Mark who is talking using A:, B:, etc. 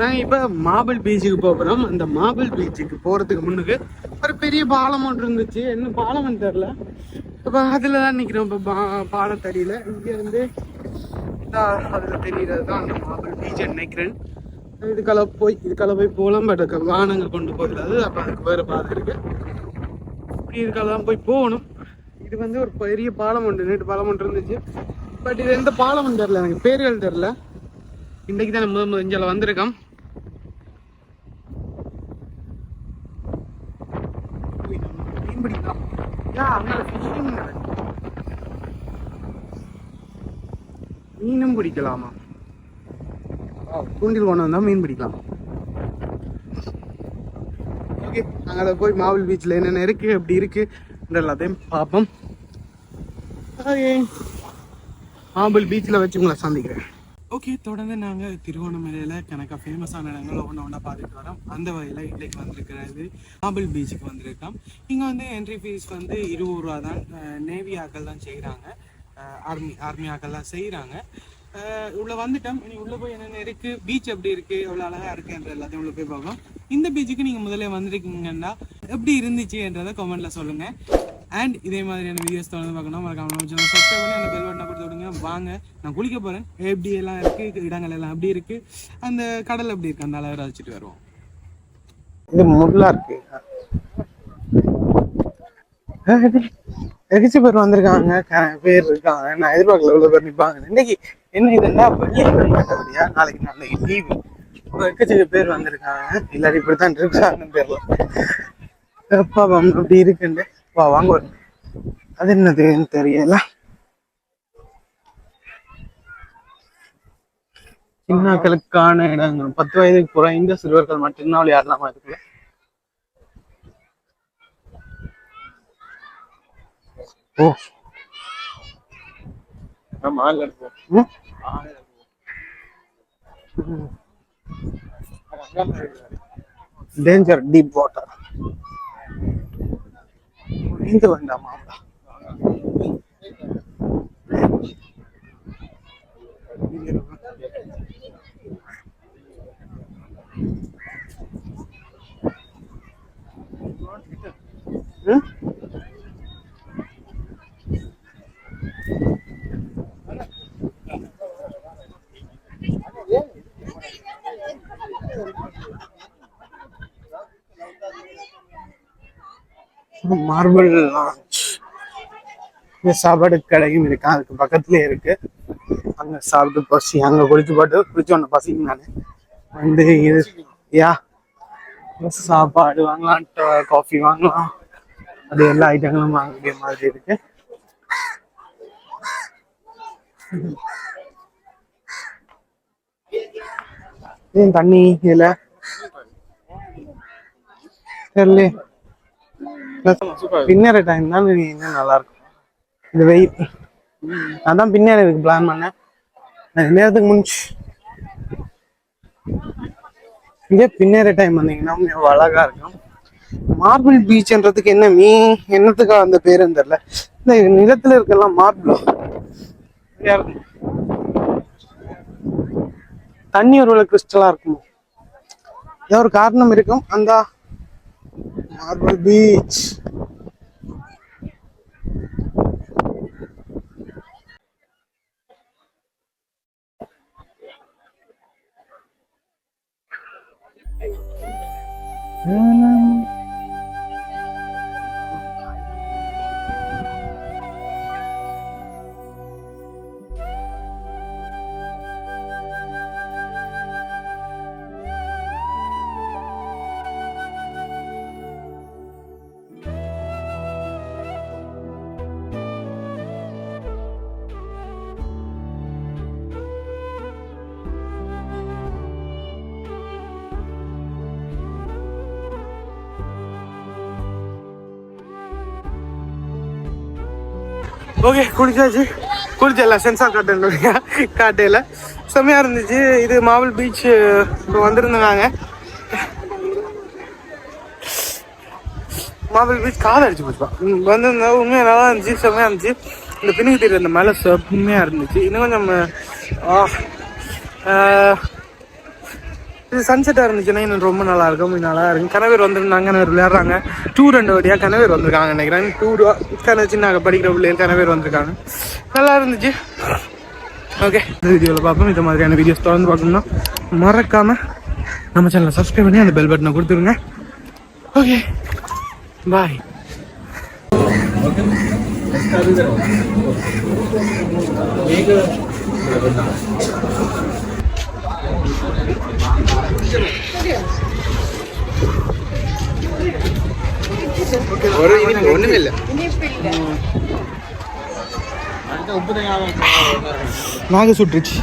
A: நாங்கள் இப்போ மாபிள் பீச்சுக்கு போகிறோம் அந்த மாபிள் பீச்சுக்கு போகிறதுக்கு முன்னுக்கு ஒரு பெரிய பாலம் ஒன்று இருந்துச்சு. என்ன பாலம்னு தெரில இப்போ அதில் தான் நிற்கிறோம் இப்போ பா பாலத்தடியில். இங்கேருந்து அதில் தெரிகிறது தான் அந்த மாபிள் பீச் நினைக்கிறேன். இதுக்கால போய் இதுக்கால போய் போகலாம் பட் வானங்கள் கொண்டு போயிடாது அப்போ அதுக்கு வேறு பாதை இருக்குது இப்படி இதுக்கால தான் போய் போகணும். இது வந்து ஒரு பெரிய பாலம் ஒன்று நேற்று பாலம் ஒன்று இருந்துச்சு. பட் இது எந்த பாலம்னு தெரில எனக்கு பேர்கள் தெரில இன்றைக்கு தான் முதல் முதல் இங்கே வந்திருக்கோம் போய் நம்ம மீன் பிடிக்கலாம் யா அங்கே ஃபிஷிங் மீனும் பிடிக்கலாமா? தூண்டில் கொண்டு வந்தால் மீன் பிடிக்கலாம். ஓகே நாங்கள் அதை போய் மாவில் பீச்சில் என்னென்ன இருக்குது எப்படி இருக்குது எல்லாத்தையும் பார்ப்போம். ஓகே மாவல் பீச்சில் வச்சு உங்களை சந்திக்கிறேன். ஓகே தொடர்ந்து நாங்கள் திருவோணமலையில் கணக்கா ஃபேமஸான இடங்கள் ஒன்று ஒன்றா பார்த்துட்டு வரோம். அந்த வகையில் இன்றைக்கு வந்திருக்கிறது மாபிள் பீச்சுக்கு வந்திருக்கோம். இங்கே வந்து என்ட்ரி ஃபீஸ் வந்து இருபது ரூபா தான் நேவி ஆக்கள் தான் செய்கிறாங்க ஆர்மி ஆர்மியாக்கெல்லாம் செய்கிறாங்க உள்ள வந்துட்டோம். இனி உள்ள போய் என்னென்ன இருக்கு? பீச் எப்படி இருக்கு? எவ்வளோ அழகா இருக்குன்ற எல்லாத்தையும் உள்ள போய் பார்ப்போம் இந்த பீச்சுக்கு நீங்க முதல்ல வந்திருக்கீங்கன்னா எப்படி இருந்துச்சுன்றதை கமெண்ட்ல சொல்லுங்க. அண்ட் இதே மாதிரியான வீடியோஸ் தொடர்ந்து பார்க்கணும். மறக்காம நம்ம சப்ஸ்கிரைப் பண்ணி அந்த பெல் பட்டனை கொடுத்து விடுங்க. வாங்க நான் குளிக்க போறேன். எப்படி எல்லாம் இருக்கு? இடங்கள் எல்லாம் எப்படி இருக்கு? அந்த கடல் எப்படி இருக்கு? அந்த அளவு ரசிச்சுட்டு வருவோம். இது முள்ளா இருக்கு. எரிச்சு பேர் வந்திருக்காங்க. பேர் இருக்காங்க. நான் எதிர்பார்க்கல இவ்வளவு பேர் நிற்பாங்க இன்னைக்கு என்ன இதுன்னா வெள்ளிக்கிழமையா நாளைக்கு நாளைக்கு லீவு எக்கச்சக்க பேர் வந்திருக்காங்க. எல்லாரும் இப்படித்தான் இருக்காங்கன்னு தெரியல. எப்பா அப்படி இருக்குன்னு. வா வாங்க அது என்னதுன்னு தெரியல. சின்னாக்களுக்கான இடங்கள். பத்து வயதுக்கு குறைந்த சிறுவர்கள் மட்டும்தான் விளையாடலாமா இருக்குல்ல हम आ लड़को हम्म आ लड़को डेंजर डीप वाटर ఇంత వంద మామూలు ఇది மார்பிள் சாப்பாடு கடையும் இருக்கான் அதுக்கு பக்கத்துலயே இருக்கு. அங்க சாப்பிட்டு பசி அங்க குளிச்சு போட்டு குளிச்சு ஒன்று பசிக்கும் நான். வந்து இது யா சாப்பாடு வாங்கலாம் காஃபி வாங்கலாம். அது எல்லா ஐட்டங்களும் வாங்கக்கூடிய மாதிரி இருக்கு. ஏன் தண்ணி இதுல தெரியல பின்னேற டைம் தான் இன்னும் நல்லா இருக்கும் இது வெயில் அதான் பின்னேற இதுக்கு பிளான் பண்ணேன். நேரத்துக்கு முடிஞ்சு இங்கே பின்னேற டைம் வந்தீங்கன்னா அழகா இருக்கும். மார்பிள் பீச்ன்றதுக்கு என்ன மீ என்னத்துக்காக அந்த பேருன்னு தெரியல. இந்த நிலத்துல இருக்கலாம் மார்பிள். தண்ணி ஒரு கிறிஸ்டலா இருக்குமோ? ஏதோ ஒரு காரணம் இருக்கும். அந்த மார்பிள் பீச் ஓகே குளிச்சாச்சு. குளிச்சல சென்சார் காட்டேன் காட்டையில் செம்மையாக இருந்துச்சு. இது மாவல் பீச் இப்போ வந்திருந்தாங்க. மாவல் பீச் காதை அடிச்சு போச்சுப்பா வந்திருந்தா உண்மையாக நல்லா இருந்துச்சு செம்மையாக இருந்துச்சு. இந்த பின்னுக்கு தெரியுற அந்த மலை செம்மையாக இருந்துச்சு. இன்னும் கொஞ்சம் இது சன்செட்டாக இருந்துச்சுன்னா இன்னும் ரொம்ப நல்லா இருக்கும் நல்லா இருக்கும் கணவர் வந்திருந்தாங்க கணவர் விளையாடுறாங்க. டூர் ரெண்டு வழியாக கணவர் வந்திருக்காங்க நினைக்கிறேன். டூர் கண சின்ன படிக்கிற பிள்ளைகள் கணவர் வந்திருக்காங்க. நல்லா இருந்துச்சு. ஓகே இந்த வீடியோவில் பார்ப்போம். இந்த மாதிரியான வீடியோஸ் தொடர்ந்து பார்க்கணும்னா மறக்காமல் நம்ம சேனலை சப்ஸ்கிரைப் பண்ணி அந்த பெல் பட்டனை கொடுத்துருங்க. ஓகே பாய்
B: ஒரு இனிப்பு ஒண்ணுமே இல்ல.
A: நாக சுட்டுருச்சு